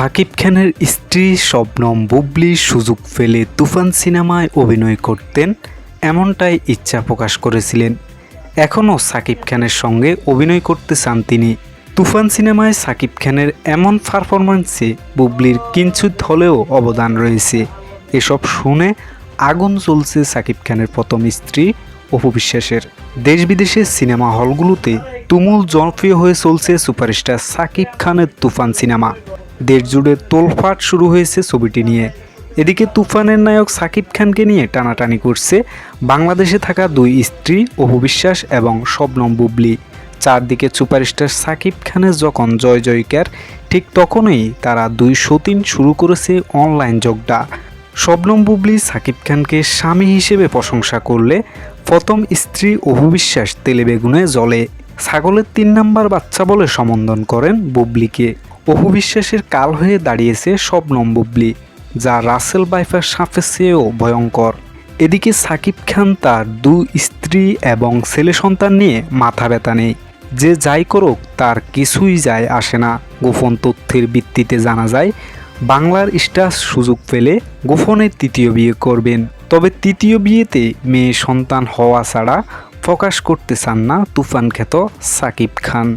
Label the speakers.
Speaker 1: সাকিব খানের স্ত্রী শবনম বুবলি সুযোগ ফেলে তুফান সিনেমায় অভিনয় করতেন, এমনটাই ইচ্ছা প্রকাশ করেছিলেন। এখনও সাকিব খানের সঙ্গে অভিনয় করতে চান তিনি। তুফান সিনেমায় সাকিব খানের এমন পারফরম্যান্সে বুবলির কিঞ্চিত হলেও অবদান রয়েছে। এসব শুনে আগুন চলছে সাকিব খানের প্রথম স্ত্রী অপু বিশ্বাসের। দেশ বিদেশের সিনেমা হলগুলোতে তুমুল জনপ্রিয় হয়ে চলছে সুপারস্টার সাকিব খানের তুফান সিনেমা। দেশ জুড়ে তোলফাট শুরু হয়েছে ছবিটি নিয়ে। এদিকে তুফানের নায়ক সাকিব খানকে নিয়ে টানাটানি করছে বাংলাদেশে থাকা দুই স্ত্রী, অপু বিশ্বাস এবং শবনম বুবলি। চারদিকে সুপারস্টার সাকিব খানের যখন জয় জয়কার, ঠিক তখনই তারা দুই সতীন শুরু করেছে অনলাইন যোগটা। শবনম বুবলি সাকিব খানকে স্বামী হিসেবে প্রশংসা করলে প্রথম স্ত্রী অপু বিশ্বাস তেলে বেগুনে জলে ছাগলের তিন নাম্বার বাচ্চা বলে সম্বোধন করেন বুবলিকে। অপু বিশ্বাসের কাল হয়ে দাঁড়িয়েছে শবনম বুবলি যা রাসেল বাইফার সাপের চেয়েও ভয়ঙ্কর। এদিকে সাকিব খান তার দু স্ত্রী এবং ছেলে সন্তান নিয়ে মাথা ব্যথা নেই। যে যাই করুক, তার কিছুই যায় আসে না। গোপন তথ্যের ভিত্তিতে জানা যায়, বাংলার স্টার সুযোগ পেলে গোপনে তৃতীয় বিয়ে করবেন। তবে তৃতীয় বিয়েতে মেয়ে সন্তান হওয়া ছাড়া প্রকাশ করতে চান না তুফান খ্যাত সাকিব খান।